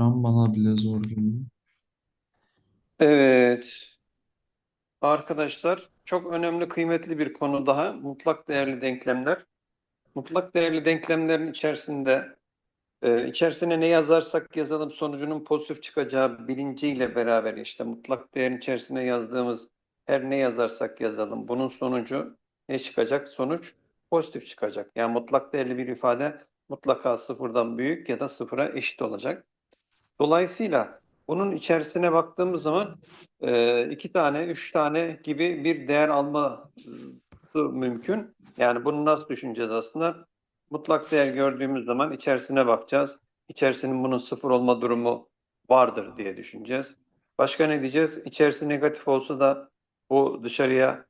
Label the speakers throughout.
Speaker 1: Şu bana bile zor geliyor.
Speaker 2: Evet, arkadaşlar çok önemli, kıymetli bir konu daha. Mutlak değerli denklemler. Mutlak değerli denklemlerin içerisinde e, içerisine ne yazarsak yazalım sonucunun pozitif çıkacağı bilinciyle beraber işte mutlak değerin içerisine yazdığımız her ne yazarsak yazalım bunun sonucu ne çıkacak? Sonuç pozitif çıkacak. Yani mutlak değerli bir ifade mutlaka sıfırdan büyük ya da sıfıra eşit olacak. Dolayısıyla bunun içerisine baktığımız zaman e, iki tane, üç tane gibi bir değer alması mümkün. Yani bunu nasıl düşüneceğiz aslında? Mutlak değer gördüğümüz zaman içerisine bakacağız. İçerisinin bunun sıfır olma durumu vardır diye düşüneceğiz. Başka ne diyeceğiz? İçerisi negatif olsa da bu dışarıya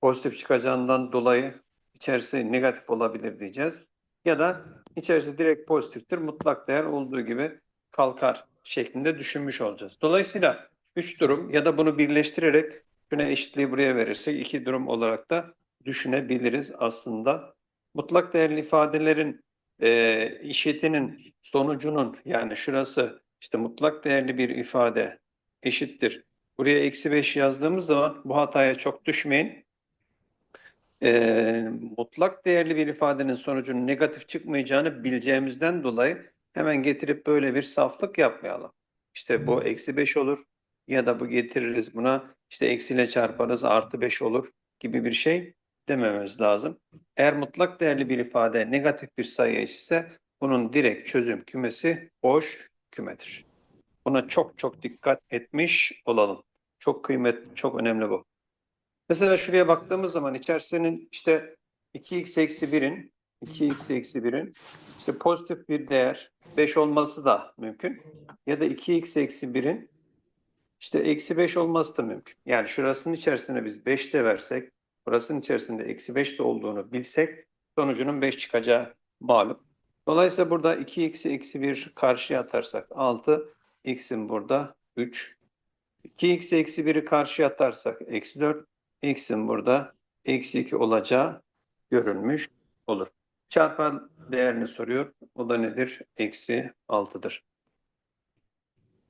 Speaker 2: pozitif çıkacağından dolayı içerisi negatif olabilir diyeceğiz. Ya da içerisi direkt pozitiftir. Mutlak değer olduğu gibi kalkar şeklinde düşünmüş olacağız. Dolayısıyla üç durum ya da bunu birleştirerek şuna eşitliği buraya verirsek iki durum olarak da düşünebiliriz aslında. Mutlak değerli ifadelerin e, işitinin sonucunun yani şurası işte mutlak değerli bir ifade eşittir. Buraya eksi 5 yazdığımız zaman bu hataya çok düşmeyin. E, mutlak değerli bir ifadenin sonucunun negatif çıkmayacağını bileceğimizden dolayı hemen getirip böyle bir saflık yapmayalım. İşte bu eksi 5 olur ya da bu getiririz buna işte eksiyle çarparız artı 5 olur gibi bir şey demememiz lazım. Eğer mutlak değerli bir ifade negatif bir sayı ise bunun direkt çözüm kümesi boş kümedir. Buna çok çok dikkat etmiş olalım. Çok kıymet, çok önemli bu. Mesela şuraya baktığımız zaman içerisinin işte 2x eksi 1'in 2x eksi 1'in işte pozitif bir değer 5 olması da mümkün. Ya da 2x eksi 1'in işte eksi 5 olması da mümkün. Yani şurasının içerisine biz 5 de versek, burasının içerisinde eksi 5 de olduğunu bilsek sonucunun 5 çıkacağı malum. Dolayısıyla burada 2x eksi 1 karşıya atarsak 6, x'in burada 3. 2x eksi 1'i karşıya atarsak eksi 4, x'in burada eksi 2 olacağı görülmüş olur. Çarpan değerini soruyor. O da nedir? Eksi 6'dır.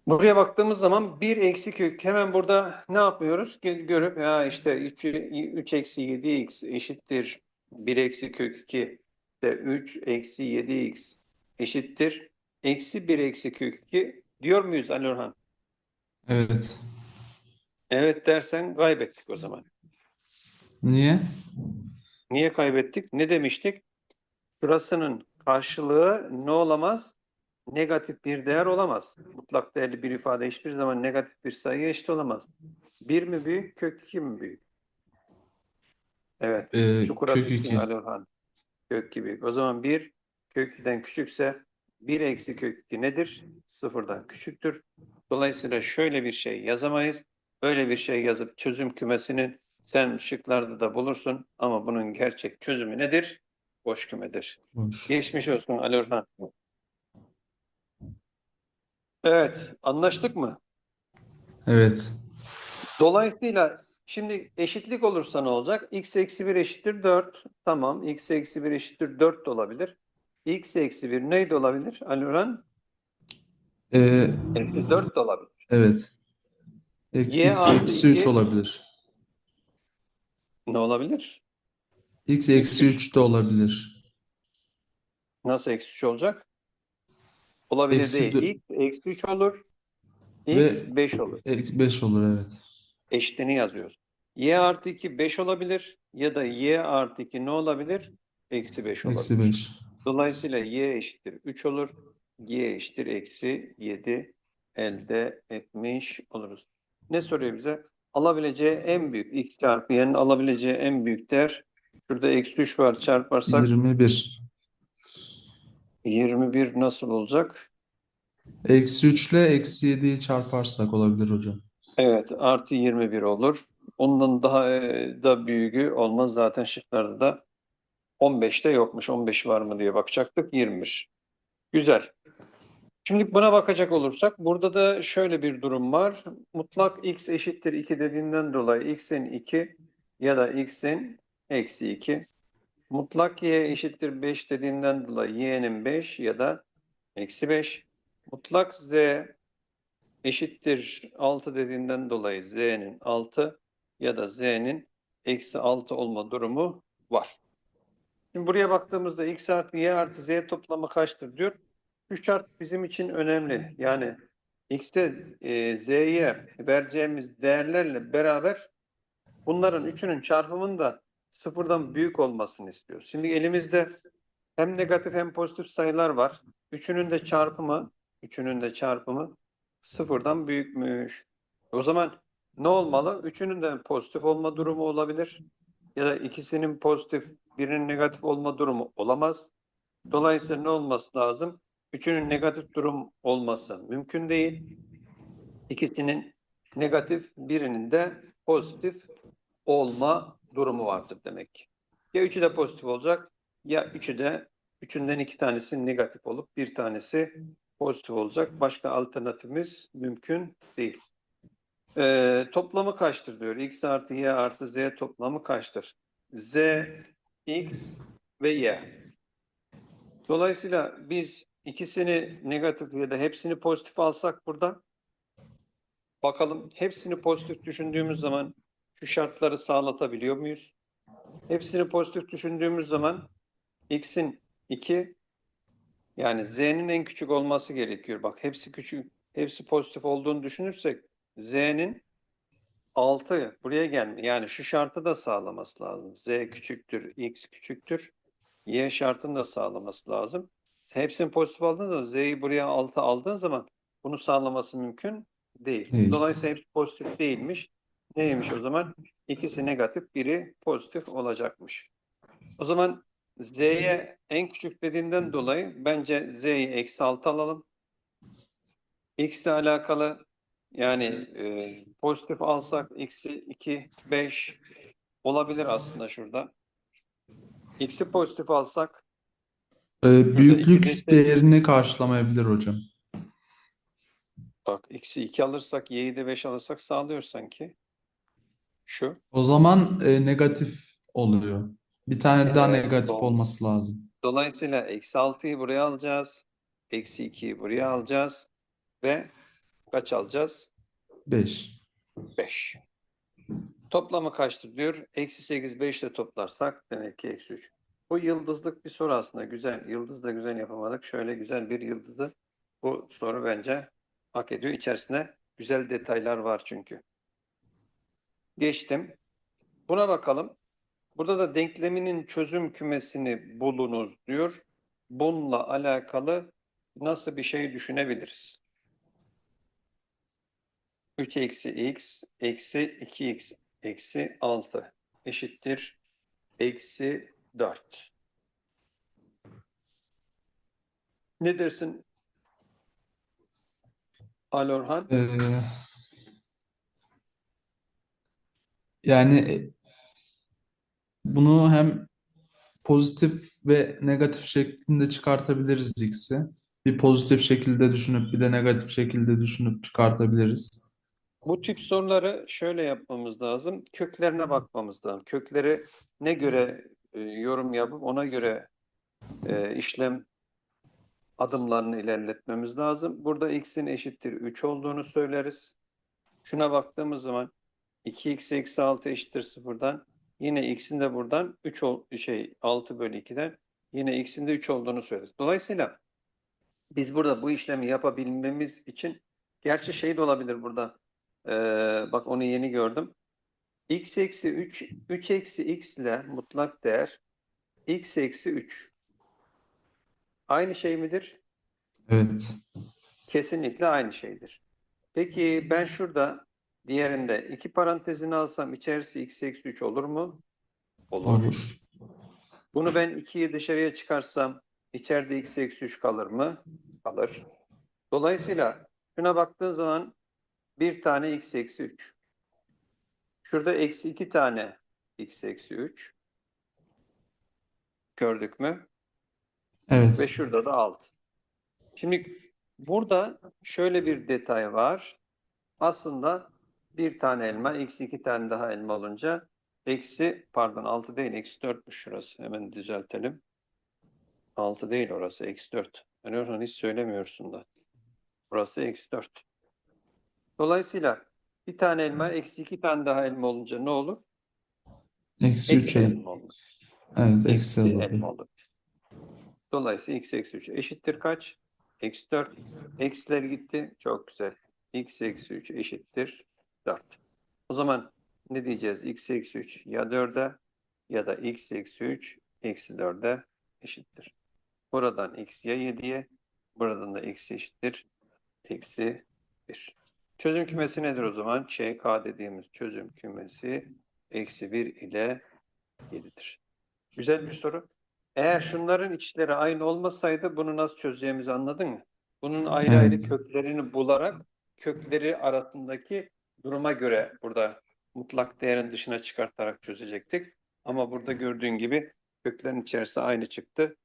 Speaker 2: Buraya baktığımız zaman 1 eksi kök hemen burada ne yapıyoruz? Görüp ya işte 3, 3 eksi 7x eşittir 1 eksi kök 2 de 3 eksi 7x eşittir eksi 1 eksi kök 2 diyor muyuz Ali Orhan?
Speaker 1: Evet.
Speaker 2: Evet dersen kaybettik o zaman.
Speaker 1: Niye?
Speaker 2: Niye kaybettik? Ne demiştik? Şurasının karşılığı ne olamaz? Negatif bir değer olamaz. Mutlak değerli bir ifade hiçbir zaman negatif bir sayıya eşit olamaz. Bir mi büyük, kök iki mi büyük? Evet.
Speaker 1: Ee,
Speaker 2: Çukura
Speaker 1: kök iki.
Speaker 2: Ali Orhan. Kök iki büyük. O zaman bir kök 2'den küçükse bir eksi kök 2 nedir? Sıfırdan küçüktür. Dolayısıyla şöyle bir şey yazamayız. Öyle bir şey yazıp çözüm kümesinin sen şıklarda da bulursun ama bunun gerçek çözümü nedir? Boş kümedir.
Speaker 1: Boş.
Speaker 2: Geçmiş olsun Ali Orhan. Evet, anlaştık mı?
Speaker 1: Evet.
Speaker 2: Dolayısıyla şimdi eşitlik olursa ne olacak? x eksi 1 eşittir 4. Tamam, x eksi 1 eşittir 4 de olabilir. x eksi 1 neydi olabilir Ali Orhan?
Speaker 1: Ee,
Speaker 2: Eksi 4 de olabilir.
Speaker 1: evet. Ek-
Speaker 2: Y
Speaker 1: X
Speaker 2: artı
Speaker 1: eksi 3
Speaker 2: iki.
Speaker 1: olabilir.
Speaker 2: Ne olabilir?
Speaker 1: X eksi 3 de olabilir.
Speaker 2: Nasıl eksi 3 olacak? Olabilir
Speaker 1: Eksi
Speaker 2: değil.
Speaker 1: dö-
Speaker 2: x eksi 3 olur. x
Speaker 1: Ve-
Speaker 2: 5 olur.
Speaker 1: Eksi 5 olur evet.
Speaker 2: Eşitini yazıyoruz. y artı 2 5 olabilir ya da y artı 2 ne olabilir? Eksi 5 olabilir.
Speaker 1: Eksi 5.
Speaker 2: Dolayısıyla y eşittir 3 olur. y eşittir eksi 7 elde etmiş oluruz. Ne soruyor bize? Alabileceği en büyük x çarpı y'nin alabileceği en büyük değer şurada eksi 3 var çarparsak
Speaker 1: 21.
Speaker 2: 21 nasıl olacak?
Speaker 1: Eksi 3 ile eksi 7'yi çarparsak olabilir hocam.
Speaker 2: Evet artı 21 olur. Ondan daha e, da büyüğü olmaz zaten şıklarda da 15'te yokmuş. 15 var mı diye bakacaktık. 20'miş. Güzel. Şimdi buna bakacak olursak burada da şöyle bir durum var. Mutlak x eşittir 2 dediğinden dolayı x'in 2 ya da x'in eksi 2. Mutlak y eşittir 5 dediğinden dolayı y'nin 5 ya da eksi 5. mutlak z eşittir 6 dediğinden dolayı z'nin 6 ya da z'nin eksi 6 olma durumu var. Şimdi buraya baktığımızda x artı y artı z toplamı kaçtır diyor. Şu şart bizim için önemli. Yani x'e e, z'ye vereceğimiz değerlerle beraber bunların üçünün çarpımının da sıfırdan büyük olmasını istiyor. Şimdi elimizde hem negatif hem pozitif sayılar var. Üçünün de çarpımı, üçünün de çarpımı sıfırdan büyükmüş. O zaman ne olmalı? Üçünün de pozitif olma durumu olabilir. Ya da ikisinin pozitif, birinin negatif olma durumu olamaz. Dolayısıyla ne olması lazım? Üçünün negatif durum olması mümkün değil. İkisinin negatif, birinin de pozitif olma durumu vardır demek ki. Ya üçü de pozitif olacak ya üçü de üçünden iki tanesi negatif olup bir tanesi pozitif olacak. Başka alternatifimiz mümkün değil. Ee, toplamı kaçtır diyor. X artı Y artı Z toplamı kaçtır? Z, X ve Y. Dolayısıyla biz ikisini negatif ya da hepsini pozitif alsak burada bakalım hepsini pozitif düşündüğümüz zaman şu şartları sağlatabiliyor muyuz? Hepsini pozitif düşündüğümüz zaman x'in 2 yani z'nin en küçük olması gerekiyor. Bak hepsi küçük, hepsi pozitif olduğunu düşünürsek z'nin 6 buraya gelme. Yani şu şartı da sağlaması lazım. z küçüktür, x küçüktür. y şartını da sağlaması lazım. Hepsini pozitif aldığın zaman z'yi buraya 6 aldığın zaman bunu sağlaması mümkün değil.
Speaker 1: Değil.
Speaker 2: Dolayısıyla hepsi pozitif değilmiş. Neymiş o zaman? İkisi negatif, biri pozitif olacakmış. O zaman z'ye en küçük dediğinden dolayı bence z'yi eksi 6 alalım. x ile alakalı yani e, pozitif alsak x'i 2, 5 olabilir aslında şurada. x'i pozitif alsak
Speaker 1: Ee, büyüklük
Speaker 2: ikisi-
Speaker 1: değerini karşılamayabilir hocam.
Speaker 2: bak x'i 2 alırsak y'yi de 5 alırsak sağlıyor sanki. Şu.
Speaker 1: O zaman e, negatif oluyor. Bir tane daha
Speaker 2: Evet,
Speaker 1: negatif
Speaker 2: doğru.
Speaker 1: olması lazım.
Speaker 2: Dolayısıyla eksi 6'yı buraya alacağız. Eksi 2'yi buraya alacağız. Ve kaç alacağız?
Speaker 1: 5.
Speaker 2: 5. Toplamı kaçtır diyor. Eksi 8, 5 ile toplarsak demek ki eksi 3. Bu yıldızlık bir soru aslında. Güzel. Yıldız da güzel yapamadık. Şöyle güzel bir yıldızı bu soru bence hak ediyor. İçerisinde güzel detaylar var çünkü. Geçtim. Buna bakalım. Burada da denkleminin çözüm kümesini bulunuz diyor. Bununla alakalı nasıl bir şey düşünebiliriz? 3 eksi x eksi 2x eksi 6 eşittir eksi 4. Ne dersin Ali Orhan?
Speaker 1: Ee, yani e, bunu hem pozitif ve negatif şeklinde çıkartabiliriz x'i. Bir pozitif şekilde düşünüp bir de negatif şekilde düşünüp çıkartabiliriz.
Speaker 2: Bu tip soruları şöyle yapmamız lazım. Köklerine bakmamız lazım. Kökleri ne göre e, yorum yapıp ona göre e, işlem adımlarını ilerletmemiz lazım. Burada x'in eşittir 3 olduğunu söyleriz. Şuna baktığımız zaman 2x eksi 6 eşittir 0'dan yine x'in de buradan 3 ol, şey 6 bölü 2'den yine x'in de 3 olduğunu söyleriz. Dolayısıyla biz burada bu işlemi yapabilmemiz için gerçi şey de olabilir burada. Ee, bak onu yeni gördüm. x eksi 3 3 eksi x ile mutlak değer x eksi 3 aynı şey midir?
Speaker 1: Evet.
Speaker 2: Kesinlikle aynı şeydir. Peki ben şurada diğerinde iki parantezini alsam içerisi x eksi 3 olur mu? Olur.
Speaker 1: Olur.
Speaker 2: Bunu ben 2'yi dışarıya çıkarsam içeride x eksi 3 kalır mı? Kalır. Dolayısıyla şuna baktığın zaman bir tane x eksi 3. Şurada eksi 2 tane x eksi 3. Gördük mü?
Speaker 1: Evet.
Speaker 2: Ve şurada da 6. Şimdi burada şöyle bir detay var. Aslında bir tane elma, eksi iki tane daha elma olunca eksi, pardon 6 değil, eksi 4'müş şurası. Hemen düzeltelim. 6 değil orası, eksi 4. Ben oradan hiç söylemiyorsun da. Burası eksi 4. Dolayısıyla bir tane elma eksi iki tane daha elma olunca ne olur?
Speaker 1: Eksi 3
Speaker 2: Eksi elma olur.
Speaker 1: Evet eksi
Speaker 2: Eksi elma olur. Dolayısıyla x eksi 3 eşittir kaç? Eksi 4. Eksiler gitti. Çok güzel. x eksi 3 eşittir 4. O zaman ne diyeceğiz? x eksi 3 ya 4'e ya da x eksi 3 eksi 4'e eşittir. Buradan x ya 7'ye buradan da x eşittir. Eksi 1. Çözüm kümesi nedir o zaman? ÇK dediğimiz çözüm kümesi eksi 1 ile 7'dir. Güzel bir soru. Eğer şunların içleri aynı olmasaydı bunu nasıl çözeceğimizi anladın mı? Bunun ayrı ayrı
Speaker 1: Evet.
Speaker 2: köklerini bularak kökleri arasındaki duruma göre burada mutlak değerin dışına çıkartarak çözecektik. Ama burada gördüğün gibi köklerin içerisi aynı çıktı.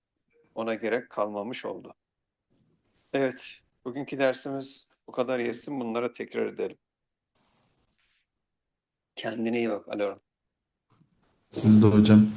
Speaker 2: Ona gerek kalmamış oldu. Evet, bugünkü dersimiz bu kadar yesin. Bunlara tekrar edelim. Kendine iyi bak Alo.
Speaker 1: Siz de hocam.